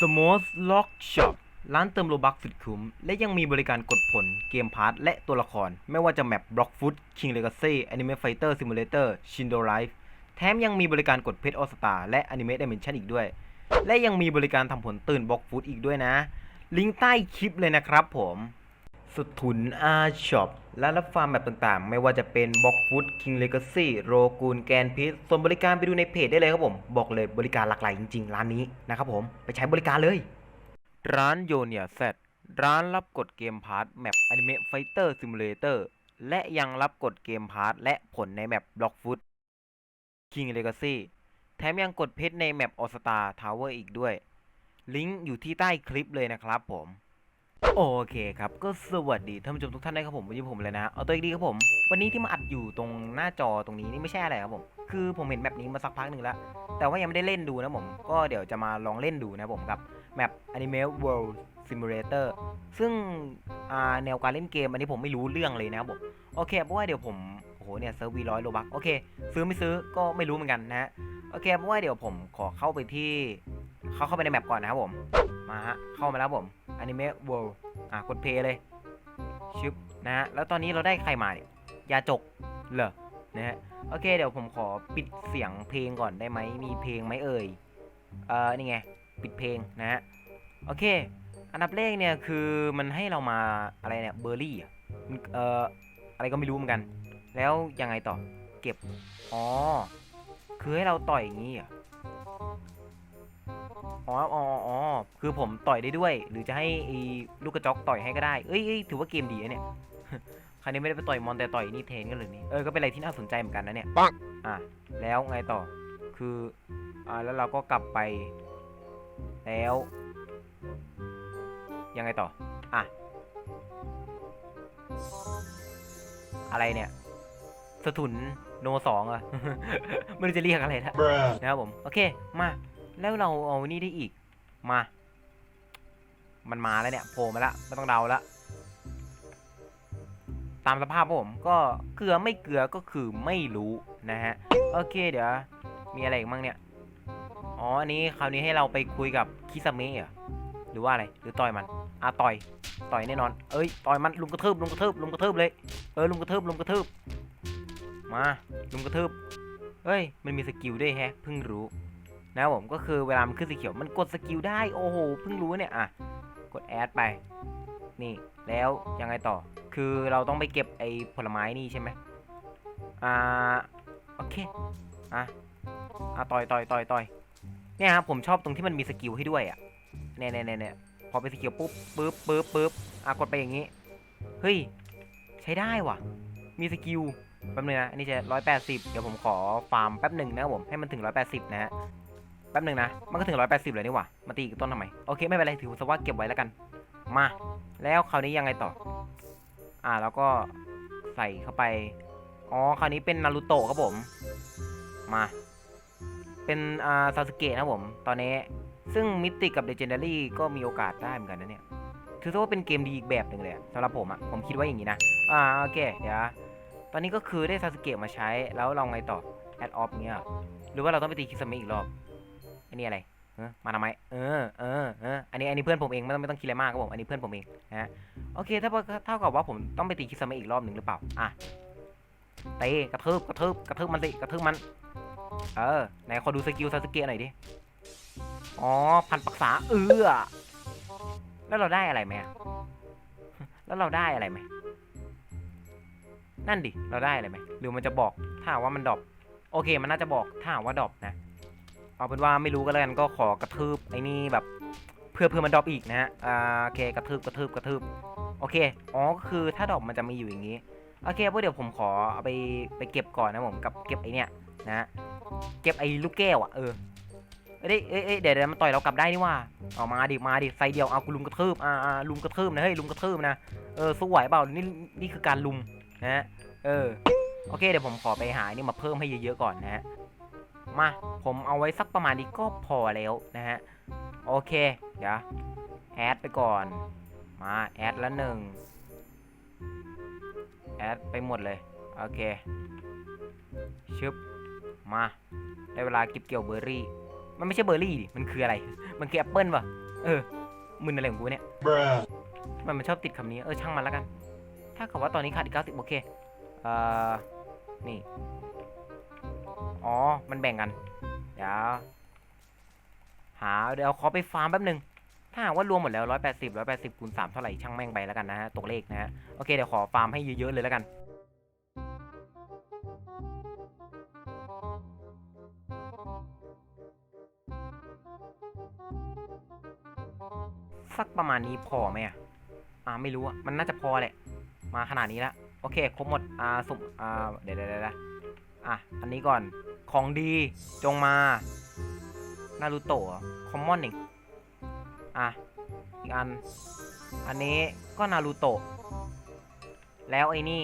Smooth Lock Shop ร้านเติมโลบักสุดคุ้ม และยังมีบริการกดผลเกมพาร์ทและตัวละคร ไม่ว่าจะแมป Blockfoot King Legacy Anime Fighter Simulator Shindo Life แถมยังมีบริการกดเพชรออสตาและ Anime Dimension อีกด้วย และยังมีบริการทำผลตื่นบล็อกฟุตอีกด้วยนะ ลิงก์ใต้คลิปเลยนะครับผม สุดทุนอาช็อปร้านรับฟาร์มแบบต่างๆ ไม่ว่าจะเป็นบ็อกฟุตคิงเลกาซี่โรกูนแกนพิษส่วนบริการไปดูในเพจได้เลยครับผม บอกเลยบริการหลากหลายจริงๆ ร้านนี้นะครับผม ไปใช้บริการเลย ร้านโยเนียแซดร้านรับกดเกมพาร์ทแมปอนิเมะไฟเตอร์ซิมูเลเตอร์และยังรับกดเกมพาร์ทและผลในแมปบล็อกฟุตคิงเลกาซี่แถมยังกดเพชรในแมปออสตาทาวเวอร์อีกด้วย ลิงก์อยู่ที่ใต้คลิปเลยนะครับผม โอเคครับก็สวัสดีท่านผู้ชมทุกท่านนะครับผมวันนี้ผมเลยนะเอาตัวอีกดีครับผม วันนี้ที่มาอัดอยู่ตรงหน้าจอตรงนี้นี่ไม่ใช่อะไรครับผมคือผมเห็นแมปนี้มาสักพักหนึ่งแล้ว แต่ว่ายังไม่ได้เล่นดูนะผม ก็เดี๋ยวจะมาลองเล่นดูนะผมกับแมป Anime World Simulator ซึ่งแนวการเล่นเกมอันนี้ผมไม่รู้เรื่องเลยนะครับผมโอเคเพราะว่าเดี๋ยวผมโอ้โหเนี่ยเซิร์ฟวีร้อยโลบักโอเค ซื้อไม่ซื้อก็ไม่รู้เหมือนกันนะฮะโอเคเพราะว่าเดี๋ยวผมขอเข้าไปที่เข้าเข้าไปในแมปก่อนนะครับผมมาฮะเข้ามาแล้วผม Anime World อะกดเพย์เลยชึบนะฮะแล้วตอนนี้เราได้ใครมาเนี่ยยาจกเหรอนะฮะโอเคเดี๋ยวผมขอปิดเสียงเพลงก่อนได้ไหมมีเพลงไหมเอ่ยเอ่อนี่ไงปิดเพลงนะฮะโอเค อันดับแรกเนี่ยคือมันให้เรามาอะไรเนี่ยเบอร์รี่อะมันเอ่ออะไรก็ไม่รู้เหมือนกัน แล้วยังไงต่อเก็บอ๋อคือให้เราต่อยอย่างนี้อะ อ๋ออ๋ออ๋อคือผมต่อยได้ด้วย หรือจะให้ไอ้ลูกกระจอกต่อยให้ก็ได้เอ้ยเอ้ยถือว่าเกมดีนะเนี่ยคราวนี้ไม่ได้ไปต่อยมอนแต่ต่อยนี่เทนกันเลยนี่เออก็เป็นอะไรที่น่าสนใจเหมือนกันนะเนี่ยปังอะแล้วไงต่อคืออ่าแล้วเราก็กลับไป แล้ว ยังไงต่ออะอะไรเนี่ย สถุนโนสองอะไม่รู้จะเรียกอะไรนะ bruh นะครับผม โอเค มา แล้วเราเอานี่ได้อีก มา มันมาแล้วเนี่ยโผล่มาแล้วไม่ต้องเดาแล้วตามสภาพผมก็เกลือไม่เกลือก็คือไม่รู้นะฮะ โอเคเดี๋ยว มีอะไรอีกมั่งเนี่ย อ๋อ อันนี้คราวนี้ให้เราไปคุยกับคิสเมะเหรอหรือว่าอะไร หรือต่อยมัน อะต่อย ต่อยแน่นอน เอ้ย ต่อยมัน ลุมกระทืบ ลุมกระทืบ ลุมกระทืบเลย เออ ลุมกระทืบ ลุมกระทืบ มา ลุมกระทืบ เฮ้ย มันมีสกิลด้วยแฮะ เพิ่งรู้ นะผมก็คือเวลามันขึ้นสีเขียวมันกดสกิลได้โอ้โหเพิ่งรู้เนี่ยอะกดแอดไปนี่แล้วยังไงต่อ คือเราต้องไปเก็บไอ้ผลไม้นี่ใช่ไหมอ่าโอเคอะอะต่อยต่อยต่อยต่อยเนี่ยครับผมชอบตรงที่มันมีสกิลให้ด้วยอะเนี่ยเนี่ยเนี่ยเนี่ยพอเป็นสกิลปุ๊บปึ๊บปึ๊บปึ๊บอะกดไปอย่างนี้เฮ้ยใช้ได้ว่ะ มีสกิลแป๊บนึงนะอันนี้จะร้อยแปดสิบเดี๋ยวผมขอฟาร์มแป๊บหนึ่งนะครับผมให้มันถึงร้อยแปดสิบนะฮะ แป๊บหนึ่งนะ มันก็ถึงร้อยแปดสิบเลยนี่หว่า มาตีอีกต้นทำไม โอเคไม่เป็นไร ถือซะว่าเก็บไว้แล้วกัน มา แล้วคราวนี้ยังไงต่อ อ่าแล้วก็ใส่เข้าไป อ๋อคราวนี้เป็นนารูโตะครับผม มา เป็นอ่าซาสึเกะนะผม ตอนนี้ ซึ่งมิติกับเลเจนดารี่ก็มีโอกาสได้เหมือนกันนะเนี่ย ถือซะว่าเป็นเกมดีอีกแบบหนึ่งเลยสำหรับผมอะผมคิดว่าอย่างนี้นะ อ่าโอเค เดี๋ยว ตอนนี้ก็คือได้ซาสึเกะมาใช้ แล้วเราไงต่อ แอดออฟเงี้ย หรอหรือว่าเราต้องไปตีคิสเมะอีกรอบ อันนี้อะไรเออมาทำไมเออเออเอออันนี้อันนี้เพื่อนผมเองไม่ต้องไม่ต้องคิดอะไรมากครับผมอันนี้เพื่อนผมเองนะฮะโอเคถ้าเท่ากับว่าผมต้องไปตีคิสเมะอีกรอบหนึ่งหรือเปล่าอะเตะกระทืบกระทืบกระทืบมันสิกระทืบมัน เออไหนขอดูสกิลซาสเกะหน่อยดิอ๋อพันปักษาเออแล้วเราได้อะไรไหมแล้วเราได้อะไรไหมนั่นดิเราได้อะไรไหมหรือมันจะบอกถ้าว่ามันดรอปโอเค มันน่าจะบอกถ้าว่าดรอปนะ เอาเป็นว่าไม่รู้ก็แล้วกันก็ขอกระทืบไอ้นี่แบบเพื่อเพื่อมันดรอปอีกนะฮะอ่าโอเคกระทืบกระทืบกระทืบโอเคอ๋อก็คือถ้าดรอปมันจะมีอยู่อย่างนี้โอเคเพราะเดี๋ยวผมขอเอาไปไปเก็บก่อนนะผมกับเก็บไอ้เนี่ยนะเก็บไอ้ลูกแก้วอะเออเอ้ยเอ้ยเดี๋ยวเดี๋ยวมันต่อยเรากลับได้นี่ว่าเอามาดิมาดิไซเดียวเอากูลุมกระทืบอ่าอ่าลุมกระทืบนะเฮ้ยลุมกระทืบนะเออสู้ไหวเปล่านี่นี่คือการลุมนะฮะเออโอเคเดี๋ยวผมขอไปหานนี่มาเพิ่มให้เยอะๆก่อนนะฮะ มา ผมเอาไว้สักประมาณนี้ก็พอแล้วนะฮะ โอเค เดี๋ยว แอดไปก่อน มา แอดละหนึ่ง แอดไปหมดเลย โอเค ชึบ มา ได้เวลาเก็บเกี่ยวเบอร์รี่ มันไม่ใช่เบอร์รี่ดิ มันคืออะไร มันคือแอปเปิลป่ะเออ มึนอะไรของกูเนี่ย Bruh. มันมันชอบติดคำนี้ เออ ช่างมันแล้วกัน ถ้ากับว่าตอนนี้ขาดอีกเก้าสิบโอเค เอ่อ นี่ อ๋อ มันแบ่งกัน เดี๋ยว หา เดี๋ยวขอไปฟาร์มแป๊บหนึ่งถ้าหากว่ารวมหมดแล้วร้อยแปดสิบร้อยแปดสิบคูณสามเท่าไหร่ช่างแม่งไปแล้วกันนะฮะ ตัวเลขนะฮะ โอเค เดี๋ยวขอฟาร์มให้เยอะๆเลยแล้วกันสักประมาณนี้พอไหมอะอ่าไม่รู้อะ มันน่าจะพอแหละ มาขนาดนี้แล้ว โอเค ครบหมด อ่าสุ่มอ่า เดี๋ยวเดี๋ยวเดี๋ยวอะ อันนี้ก่อน ของดีจงมานารูโตะคอมมอนอีกอะ อีกอัน อันนี้ก็นารูโตะแล้วไอ้นี่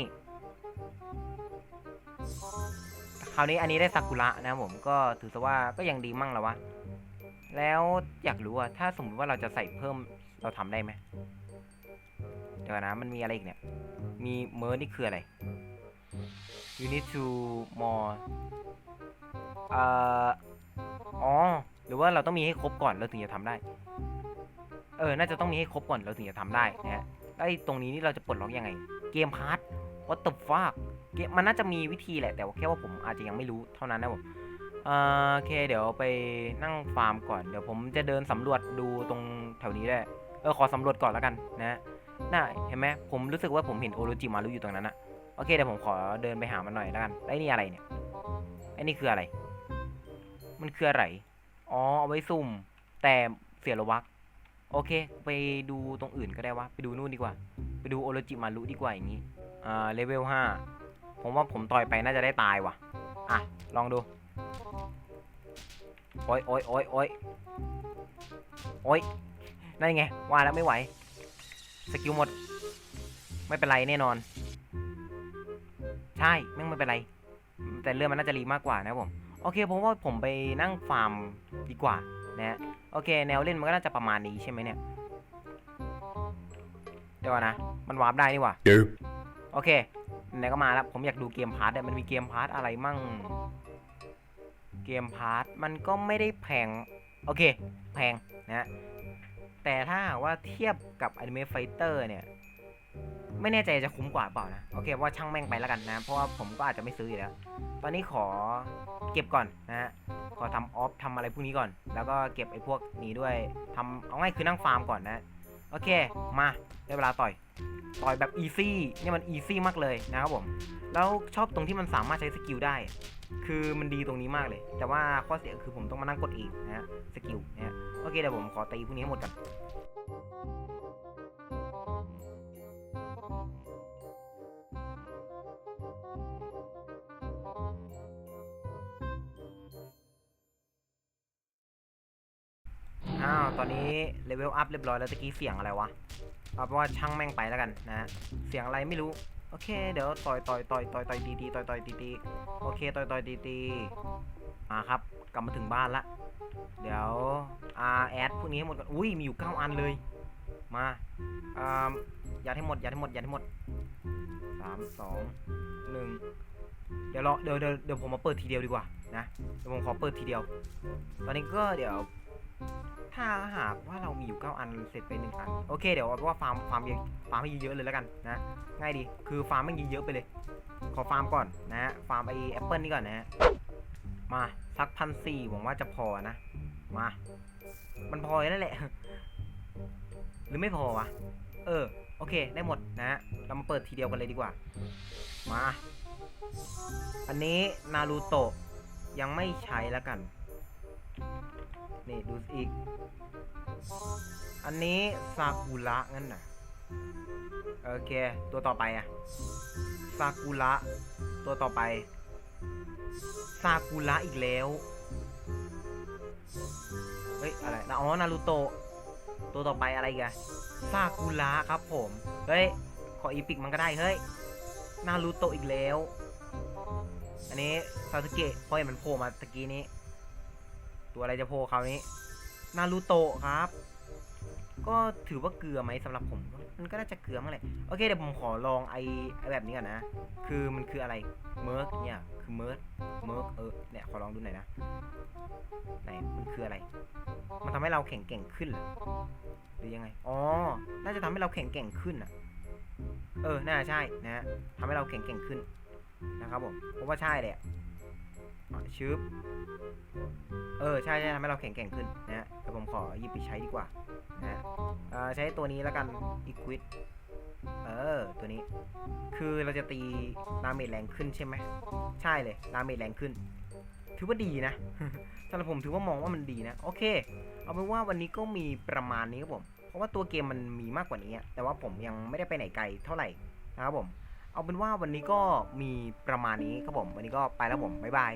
คราวนี้อันนี้ได้ซากุระนะผมก็ถือซะว่าก็ยังดีมั่งแล้ววะ แล้วอยากรู้อะถ้าสมมติว่าเราจะใส่เพิ่มเราทำได้ไหมเดี๋ยวนะมันมีอะไรอีกเนี่ย มีเมอร์นี่คืออะไร you need to more เอ่ออ๋อ หรือว่าเราต้องมีให้ครบก่อนเราถึงจะทำได้ เออ น่าจะต้องมีให้ครบก่อนเราถึงจะทำได้นะฮะแล้วไอ้ตรงนี้นี่เราจะปลดล็อกยังไง เกมพาร์ท what the fuck เกมมันน่าจะมีวิธีแหละ แต่ว่าแค่ว่าผมอาจจะยังไม่รู้เท่านั้นนะผมเอ่อโอเค เดี๋ยวไปนั่งฟาร์มก่อน เดี๋ยวผมจะเดินสำรวจดูตรงแถวนี้ได้ เออ ขอสำรวจก่อนแล้วกันนะน่าเห็นไหมผมรู้สึกว่าผมเห็นโอโรจิมารุอยู่ตรงนั้นอะโอเค เดี๋ยวผมขอเดินไปหามันหน่อยแล้วกันไอ้นี่อะไรเนี่ย ไอ้นี่คืออะไร มันคืออะไร อ๋อ เอาไว้ซุ่ม แต่เสียระวัก โอเค ไปดูตรงอื่นก็ได้วะ ไปดูนู่นดีกว่า ไปดูโอโรจิมารุดีกว่าอย่างนี้ อ่า เลเวลห้า ผมว่าผมต่อยไปน่าจะได้ตายว่ะ อะ ลองดู โอ้ยโอ้ยโอ้ยโอ้ยโอ้ยนั่นไง ว่าแล้วไม่ไหว สกิลหมด ไม่เป็นไรแน่นอน ใช่ แม่งไม่เป็นไร แต่เรื่องมันน่าจะรีมากกว่านะผม โอเคผมว่าผมไปนั่งฟาร์มดีกว่านะฮะโอเค แนวเล่นมันก็น่าจะประมาณนี้ใช่ไหมเนี่ยเดี๋ยวก่อนนะ มันวาร์ปได้นี่หว่า Yo. โอเคไหนก็มาแล้ว ผมอยากดูเกมพาร์ทเนี่ยมันมีเกมพาร์ทอะไรมั่ง เกมพาร์ทมันก็ไม่ได้แพง โอเค แพงนะฮะแต่ถ้าหากว่าเทียบกับ Anime Fighter เนี่ย ไม่แน่ใจจะคุ้มกว่าเปล่านะ โอเคว่าช่างแม่งไปแล้วกันนะ เพราะว่าผมก็อาจจะไม่ซื้ออยู่แล้ว ตอนนี้ขอเก็บก่อนนะฮะ ขอทำออฟทำอะไรพวกนี้ก่อน แล้วก็เก็บไอ้พวกนี้ด้วยทำเอาง่ายคือนั่งฟาร์มก่อนนะ โอเค มาได้เวลาต่อย ต่อยแบบอีซี่เนี่ยมันอีซี่มากเลยนะครับผม แล้วชอบตรงที่มันสามารถใช้สกิลได้ คือมันดีตรงนี้มากเลย แต่ว่าข้อเสียคือผมต้องมานั่งกดเองนะฮะ สกิลนะฮะ โอเคเดี๋ยวผมขอตีพวกนี้ให้หมดกัน อนนี้เลเวลอัพเรียบร้อยแล้วตะกี้เสียงอะไรวะ เอาเป็นว่าช่างแม่งไปแล้วกันนะ เสียงอะไรไม่รู้ โอเค เดี๋ยวต่อยต่อยต่อยต่อยต่อยตีตีต่อยต่อยตีตีโอเคต่อยต่อยตีตีมาครับ กลับมาถึงบ้านละ เดี๋ยวอาแอดพวกนี้ให้หมดก่อน อุ้ยมีอยู่เก้าอันเลย มาอ่ายัดให้หมดยัดให้หมดยัดให้หมดสามสองหนึ่งเดี๋ยวรอเดี๋ยวเดี๋ยวเดี๋ยวผมมาเปิดทีเดียวดีกว่านะ เดี๋ยวผมขอเปิดทีเดียว ตอนนี้ก็เดี๋ยว ถ้าหากว่าเรามีอยู่ 9 อันเสร็จไปหนึ่งอัน โอเค เดี๋ยวเอาเป็นว่าฟาร์มฟาร์มเยอะฟาร์มให้เยอะๆเลยแล้วกันนะ ง่ายดี คือฟาร์มไม่เยอะๆไปเลย ขอฟาร์มก่อนนะฮะ ฟาร์มไอแอปเปิลนี่ก่อนนะฮะ มาสักพันสี่หวังว่าจะพอนะ มา มันพอแล้วแหละ หรือไม่พอวะ เออ โอเค ได้หมดนะฮะ เรามาเปิดทีเดียวกันเลยดีกว่า มา อันนี้นารูโตะยังไม่ใช้แล้วกัน นี่ดูอีก อันนี้ซากุระงั้นน่ะ โอเค ตัวต่อไปอะซากุระตัวต่อไปซากุระอีกแล้ว เฮ้ย อะไรนะอ๋อ นารูโตะ ตัวต่อไปอะไรกันซากุระครับผม เฮ้ย ขออีพิกมันก็ได้ เฮ้ย นารูโตะอีกแล้ว อันนี้ซาสึเกะพราะเห็นมันโผล่มาตะกี้นี้ ตัวอะไรจะโผล่คราวนี้ นารูโตะครับ ก็ถือว่าเกลือไหมสำหรับผม มันก็น่าจะเกลือมั้งแหละโอเคเดี๋ยวผมขอลองไอ้แบบนี้ก่อนนะ คือมันคืออะไร เมิร์กเนี่ย คือเมิร์กเมิร์กเออ เนี่ยขอลองดูหน่อยนะ ไหน มันคืออะไร มันทำให้เราแข็งแกร่งขึ้นเหรอ หรือยังไง อ๋อ น่าจะทำให้เราแข็งแกร่งขึ้นอะ เออ น่าใช่นะฮะทำให้เราแข็งแกร่งขึ้นนะครับผมเพราะว่าใช่เลยอะอะ ชึบเออใช่ใช่ทำให้เราแข็งแกร่งขึ้นนะฮะเดี๋ยวผมขอหยิบไปใช้ดีกว่านะฮะอ่อใช้ตัวนี้แล้วกัน Equid เออตัวนี้ คือเราจะตีดาเมจแรงขึ้นใช่ไหมใช่เลยดาเมจแรงขึ้น ถือว่าดีนะสำหรับผมถือว่ามองว่ามันดีนะ โอเค เอาเป็นว่าวันนี้ก็มีประมาณนี้ครับผม เพราะว่าตัวเกมมันมีมากกว่านี้ แต่ว่าผมยังไม่ได้ไปไหนไกลเท่าไหร่นะครับผม เอาเป็นว่าวันนี้ก็มีประมาณนี้ครับผม วันนี้ก็ไปแล้วผม บ๊ายบาย